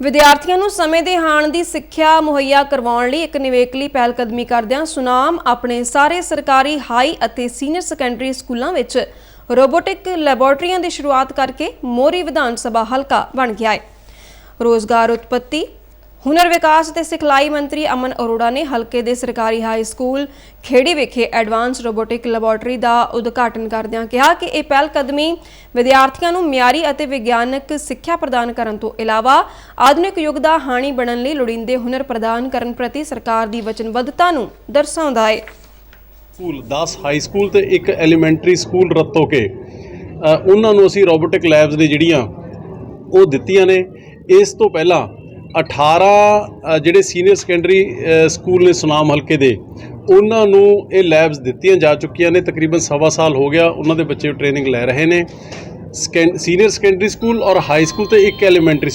ਵਿਦਿਆਰਥੀਆਂ ਨੂੰ ਸਮੇਂ ਦੇ ਹਾਣ ਦੀ ਸਿੱਖਿਆ ਮੁਹੱਈਆ ਕਰਵਾਉਣ ਲਈ ਇੱਕ ਨਿਵੇਕਲੀ ਪਹਿਲਕਦਮੀ ਕਰਦਿਆਂ ਸੁਨਾਮ ਆਪਣੇ ਸਾਰੇ ਸਰਕਾਰੀ ਹਾਈ ਅਤੇ ਸੀਨੀਅਰ ਸੈਕੰਡਰੀ ਸਕੂਲਾਂ ਵਿੱਚ ਰੋਬੋਟਿਕ ਲੈਬੋਰਟਰੀਆਂ ਦੀ ਸ਼ੁਰੂਆਤ ਕਰਕੇ ਮੋਰੀ ਵਿਧਾਨ ਸਭਾ ਹਲਕਾ ਬਣ ਗਿਆ ਹੈ। ਰੋਜ਼ਗਾਰ ਉਤਪਤੀ ਹੁਨਰ ਵਿਕਾਸ ਤੇ ਸਿਖਲਾਈ ਮੰਤਰੀ ਅਮਨ ਅਰੋੜਾ ਨੇ ਹਲਕੇ ਦੇ ਸਰਕਾਰੀ ਹਾਈ ਸਕੂਲ ਖੇੜੀ ਵਿਖੇ ਐਡਵਾਂਸ ਰੋਬੋਟਿਕ ਲੈਬੋਰੇਟਰੀ ਦਾ ਉਦਘਾਟਨ ਕਰਦਿਆਂ ਕਿਹਾ ਕਿ ਇਹ ਪਹਿਲ ਕਦਮੀ ਵਿਦਿਆਰਥੀਆਂ ਨੂੰ ਮਿਆਰੀ ਅਤੇ ਵਿਗਿਆਨਕ ਸਿੱਖਿਆ ਪ੍ਰਦਾਨ ਕਰਨ ਤੋਂ ਇਲਾਵਾ ਆਧੁਨਿਕ ਯੁੱਗ ਦਾ ਹਾਣੀ ਬਣਨ ਲਈ ਲੋੜੀਂਦੇ ਹੁਨਰ ਪ੍ਰਦਾਨ ਕਰਨ ਪ੍ਰਤੀ ਸਰਕਾਰ ਦੀ ਵਚਨਬੱਧਤਾ ਨੂੰ ਦਰਸਾਉਂਦਾ ਹੈ। ਸਕੂਲ 10 ਹਾਈ ਸਕੂਲ ਤੇ ਇੱਕ ਐਲੀਮੈਂਟਰੀ ਸਕੂਲ ਰੱਤੋ ਕੇ ਉਹਨਾਂ ਨੂੰ ਅਸੀਂ ਰੋਬੋਟਿਕ ਲੈਬਸ ਦੇ ਜਿਹੜੀਆਂ ਉਹ ਦਿੱਤੀਆਂ ਨੇ, ਇਸ ਤੋਂ ਪਹਿਲਾਂ 18 ਜਿਹੜੇ ਸੀਨੀਅਰ ਸੈਕੰਡਰੀ ਸਕੂਲ ਨੇ ਸੁਨਾਮ ਹਲਕੇ ਦੇ, ਉਹਨਾਂ ਨੂੰ ਇਹ ਲੈਬਸ ਦਿੱਤੀਆਂ ਜਾ ਚੁੱਕੀਆਂ ਨੇ, ਤਕਰੀਬਨ ਸਵਾ ਸਾਲ ਹੋ ਗਿਆ ਉਹਨਾਂ ਦੇ ਬੱਚੇ ਟ੍ਰੇਨਿੰਗ ਲੈ ਰਹੇ ਨੇ। ਸੀਨੀਅਰ ਸੈਕੰਡਰੀ ਸਕੂਲ ਔਰ ਹਾਈ ਸਕੂਲ ਤੇ ਇੱਕ ਐਲੀਮੈਂਟਰੀ